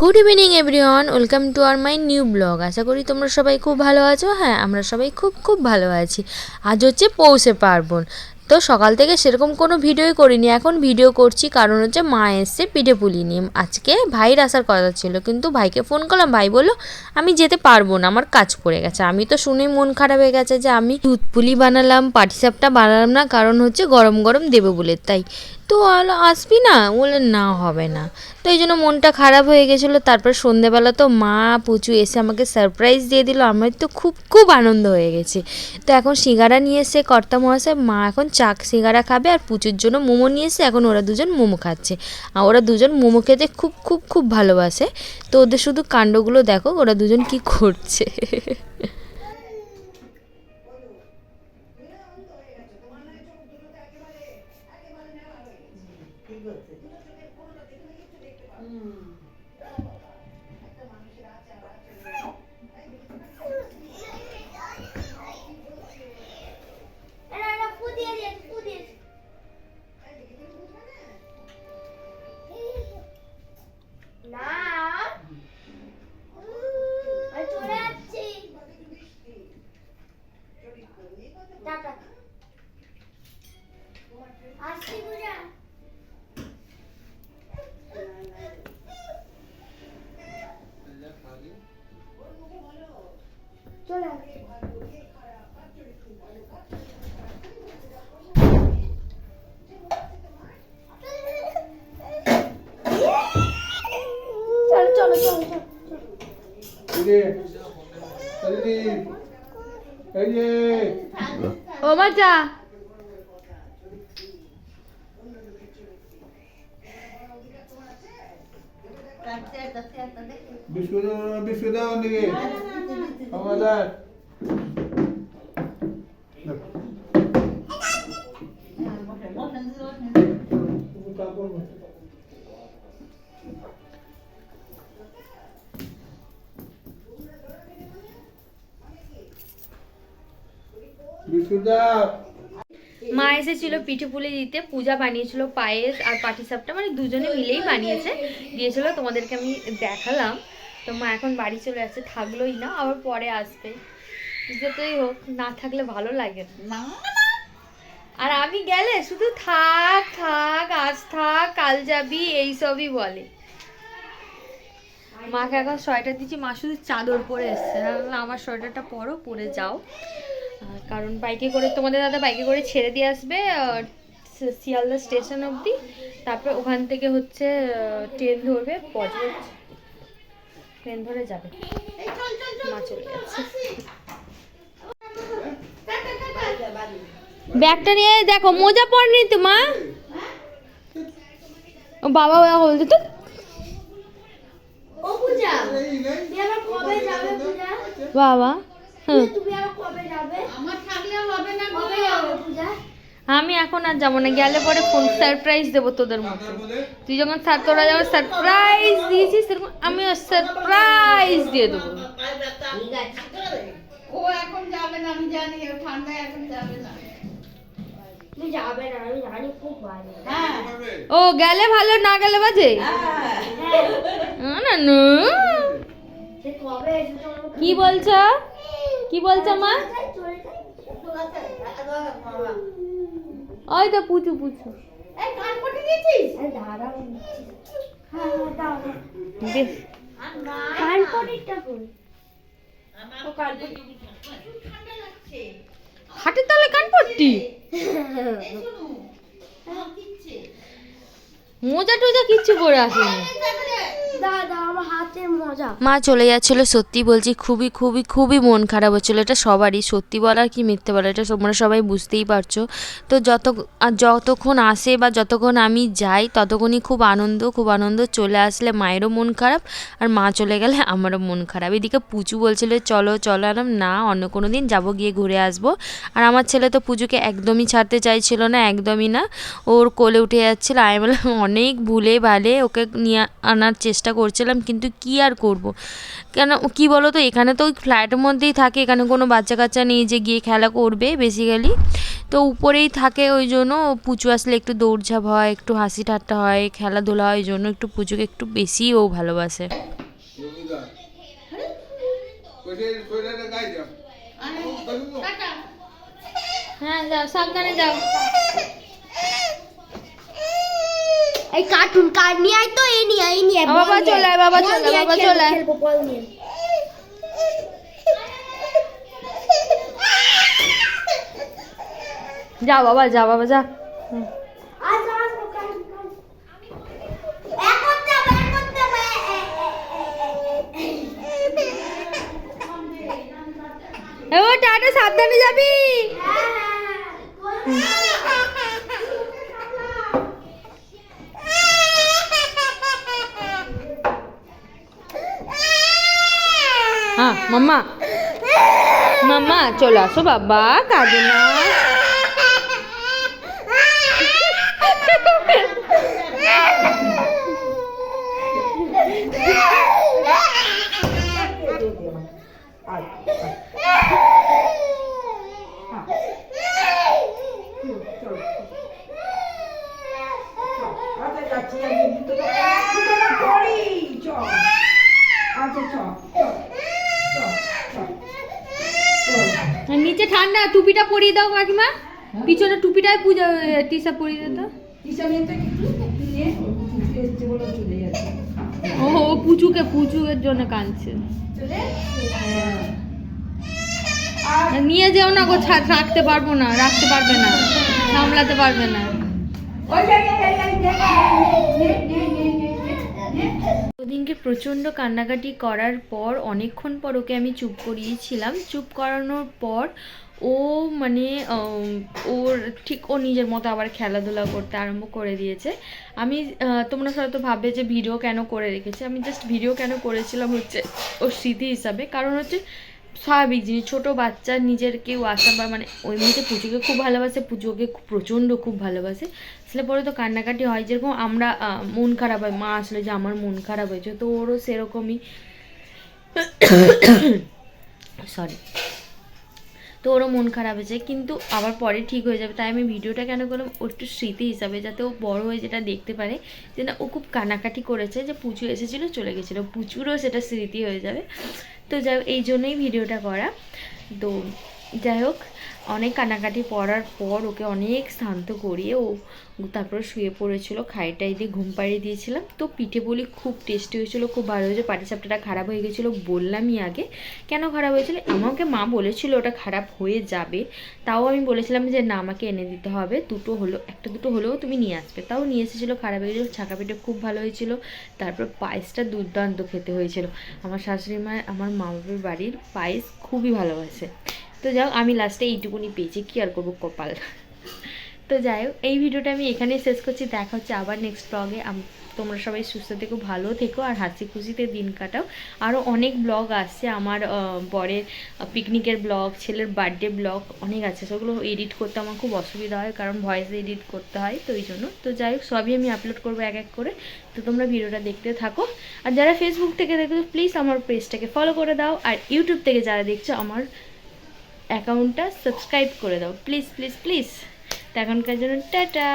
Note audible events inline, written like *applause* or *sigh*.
Good evening everyone welcome to R my new blog আশা করি তোমরা সবাই খুব ভালো আছো। হ্যাঁ আমরা সবাই খুব খুব ভালো আছি। আজ হচ্ছে পৌষে পার্বণ। তো সকাল থেকে সেরকম কোনো ভিডিওই করিনি। এখন ভিডিও করছি, কারণ হচ্ছে মা এসছে পিঠে পুলি নিয়ে। আজকে ভাইয়ের আসার কথা ছিল, কিন্তু ভাইকে ফোন করলাম। ভাই বলল, আমি যেতে পারব না, আমার কাজ পড়ে গেছে। আমি তো শুনেই মন খারাপ হয়ে গেছে যে আমি দুধ পুলি বানালাম, পাটিসাপটা বানালাম না, কারণ হচ্ছে গরম গরম দেবে বলে। তাই তো আলো আসবি না? বলে না, হবে না। তো এই জন্য মনটা খারাপ হয়ে গেছিল। তারপর সন্ধেবেলা তো মা পুচু এসে আমাকে সারপ্রাইজ দিয়ে দিল। আমার তো খুব খুব আনন্দ হয়ে গেছে। তো এখন সিঙ্গারা নিয়ে এসে কর্তা মহাশয়, মা এখন চাক সিঙ্গারা খাবে আর পুচুর জন্য মোমো নিয়ে এসে এখন ওরা দুজন মোমো খাচ্ছে। আর ওরা দুজন মোমো খেতে খুব খুব খুব ভালোবাসে। তো ওদের শুধু কাণ্ডগুলো দেখো, ওরা দুজন কি করছে? টাটা। আসছি পূজা। চলে চলো চলো চলো চলো এই যে দিদি এই যে ও বাচ্চা বিস্কুট বিস্কুট দাও দিকে মা এসেছিল পিঠে পুলি দিতে পূজা বানিয়েছিল পায়েস আর পাটিসাপটা মানে দুজনে মিলেই বানিয়েছে। দিয়েছিল তোমাদেরকে আমি দেখালাম। তো মা এখন বাড়ি চলে যাচ্ছে থাকলোই না আবার পরে আসবে। যতই হোক না থাকলে ভালো লাগে না। আর আমি গেলে শুধু থাক থাক আজ থাক কাল যাবি এই সবই বলে। মাকে এখন সোয়েটার দিচ্ছি মা শুধু চাদর পরে এসছে। আমার সোয়েটারটা পরো পরে যাও। কারণ বাইকে করে তোমাদের দাদা বাইকে করে ছেড়ে দিয়ে আসবে শিয়ালদা স্টেশন অবধি। তারপর ওখান থেকে হচ্ছে ট্রেন ধরবে বজবজ ট্রেন ধরে যাবে। মা চলে যাচ্ছে ব্যাগটা নিয়ে দেখো মোজা পড়নি তো মা। বাবা বাবা বলছে তো বাবা হুম তুমি আবার কবে যাবে আমার থাকলে হবে না কবে যাবে পূজা আমি এখন আর যাব না গেলে পরে ফোন সারপ্রাইজ দেবো তোদের মতো তুই যখন স্যার তোরা যেমন সারপ্রাইজ দিয়েছিস সেরকম আমিও সারপ্রাইজ দিয়ে দেবো। ও এখন যাবে না আমি জানি ঠান্ডায় এখন যাবে না। তুমি যাবে না আমি জানি খুব ভালো হ্যাঁ। ও গেলে ভালো না গেলে বাজে? হ্যাঁ। কি বলছো? কি বলছো মা? ওই তো পুচু পুচু। হ্যাঁ হ্যাঁ হাটের তলে কান পট্টি এই শোনো দিচ্ছে মোজা টোজা কিচ্ছু পরে আসেনি। দাদা মা চলে যাচ্ছিল, সত্যি বলছি, খুবই খুবই খুবই মন খারাপ হচ্ছিল, এটা সবারই, সত্যি বলার কি মিথ্যে বলা, এটা তোমরা সবাই বুঝতেই পারছ। তো যত যতক্ষণ আসে বা যতক্ষণ আমি যাই, ততক্ষণই খুব আনন্দ খুব আনন্দ, চলে আসলে মায়েরও মন খারাপ, আর মা চলে গেলে আমারও মন খারাপ। এদিকে পুচু বলছিল, চলো চলো আলাম না, অন্য কোনো দিন যাব, গিয়ে ঘুরে আসব। আর আমার ছেলে তো পুজোকে একদমই ছাড়তে চাইছিল না, একদমই না। ওর কোলে উঠে যাচ্ছিল, আমি বললাম, অনেক ভুলে ভালে ওকে নিয়ে আনার চেষ্টা করছিলাম কিন্তু কি আর করব। কেন, কি বলো তো এখানে তো ফ্ল্যাটের মধ্যেই থাকে, এখানে কোনো বাচ্চা কাচ্চা নেই যে গিয়ে খেলা করবে বেসিক্যালি তো উপরেই থাকে ওই জন্য পুচু আসলে একটু দৌড়ঝাঁপ হয়, একটু হাসি ঠাট্টা হয়, খেলাধুলা হয় ওই জন্য একটু পুচুকে একটু বেশিই ও ভালোবাসে। হ্যাঁ যাও, সাবধানে যাও এই কার্টুন কার্ড নিয়ে আয় তো এই নিয়ে এই নিয়ে বাবা চলে আয়। বাবা চলে বাবা চলে আয়। খেলব, বল নিয়ে আয়। বাবা যা বাবা যা আজ, কার্ড, কার্ড। এক করতে হবে, এক করতে হবে, এ, এ, এ, এ। ও টাটা সাবধানে যাবি হ্যাঁ, হ্যাঁ, হ্যাঁ মাম্মা মাম্মা চলে আসো বাবা কাঁদে না ঠান্ডা টুপিটা পরিয়ে দাও কাকিমা পিছনে টুপিটাই পূজা টি শার্ট পরিয়ে দিত ও ও পুচুকে পুচুকের জন্য কাঁদছে নিয়ে যেও না গো ছা- রাখতে পারব না রাখতে পারবে না সামলাতে পারবে না ওদিনকে প্রচণ্ড কান্নাকাটি করার পর, অনেকক্ষণ পর ওকে আমি চুপ করিয়েছিলাম। চুপ করানোর পর ও মানে ওর ঠিক ও নিজের মতো আবার খেলাধুলা করতে আরম্ভ করে দিয়েছে। আমি তোমরা হয়তো ভাববে যে ভিডিও কেন করে রেখেছে? আমি জাস্ট ভিডিও কেন করেছিলাম হচ্ছে ওর স্মৃতি হিসাবে। কারণ হচ্ছে স্বাভাবিক জিনিস। ছোটো বাচ্চা নিজের কেউ আসা বা মানে ওই মুহূর্তে পুজোকে খুব ভালোবাসে, পুজোকে প্রচণ্ড খুব ভালোবাসে। আসলে পরে তো কান্নাকাটি হয়। যেরকম আমরা মন খারাপ হয়, মা আসলে যে আমার মন খারাপ হয়েছে, তো ওরও সেরকমই *coughs* সরি তো ওরও মন খারাপ হয়েছে। কিন্তু আবার পরে ঠিক হয়ে যাবে। তাই আমি ভিডিওটা কেন করলাম? ওর একটু স্মৃতি হিসাবে, যাতে ও বড় হয়ে যেটা দেখতে পারে যে না, ও খুব কানাকাটি করেছে যে পুচু এসেছিল, চলে গেছিল। পুচুরও সেটা স্মৃতি হয়ে যাবে। তো যাই এই জন্যই ভিডিওটা করা। তো যাই হোক অনেক কানাকাটি পড়ার পর ওকে অনেক শান্ত করিয়ে ও তারপরে শুয়ে পড়েছিল, খাইটাই দিয়ে ঘুম পাড়িয়ে দিয়েছিলাম। তো পিঠে বলি খুব টেস্টি হয়েছিল, খুব ভালো হয়েছে পাটিসাপটাটা খারাপ হয়ে গেছিল বললামই আগে। কেন খারাপ হয়েছিল? আমাকে মা বলেছিল ওটা খারাপ হয়ে যাবে। তাও আমি বলেছিলাম যে না, আমাকে এনে দিতে হবে। দুটো হলো, একটা দুটো হলেও তুমি নিয়ে আসবে। তাও নিয়ে এসেছিল, খারাপ হয়ে গেছিল, ছাকা পিঠে খুব ভালো হয়েছিল। তারপর পায়েসটা দুর্দান্ত খেতে হয়েছিল। আমার শাশুড়ি মা, আমার মা বাবার বাড়ির পায়েস খুবই ভালোবাসে। তো যাও আমি লাস্টে এইটুকুনি পেয়েছি, কি আর করব কপাল। তো যাই হোক, এই ভিডিওটা আমি এখানেই শেষ করছি, দেখা হচ্ছে আবার নেক্সট ব্লগে তোমরা সবাই সুস্থ থেকো, ভালো থেকো, আর হাসি খুশিতে দিন কাটাও। আরও অনেক ব্লগ আসছে, আমার বরের পিকনিকের ব্লগ ছেলের বার্থডে ব্লগ অনেক আছে। সেগুলো এডিট করতে আমার খুব অসুবিধা হয়, কারণ ভয়েস এডিট করতে হয়, তো ওই জন্য। তো যাই হোক, সবই আমি আপলোড করব এক এক করে। তো তোমরা ভিডিওটা দেখতে থাকো। আর যারা ফেসবুক থেকে দেখছ প্লিজ আমার পেজটাকে ফলো করে দাও। আর ইউটিউব থেকে যারা দেখছ, আমার অ্যাকাউন্টটা সাবস্ক্রাইব করে দাও। Please please please. তো এখনকার জন্য টাটা।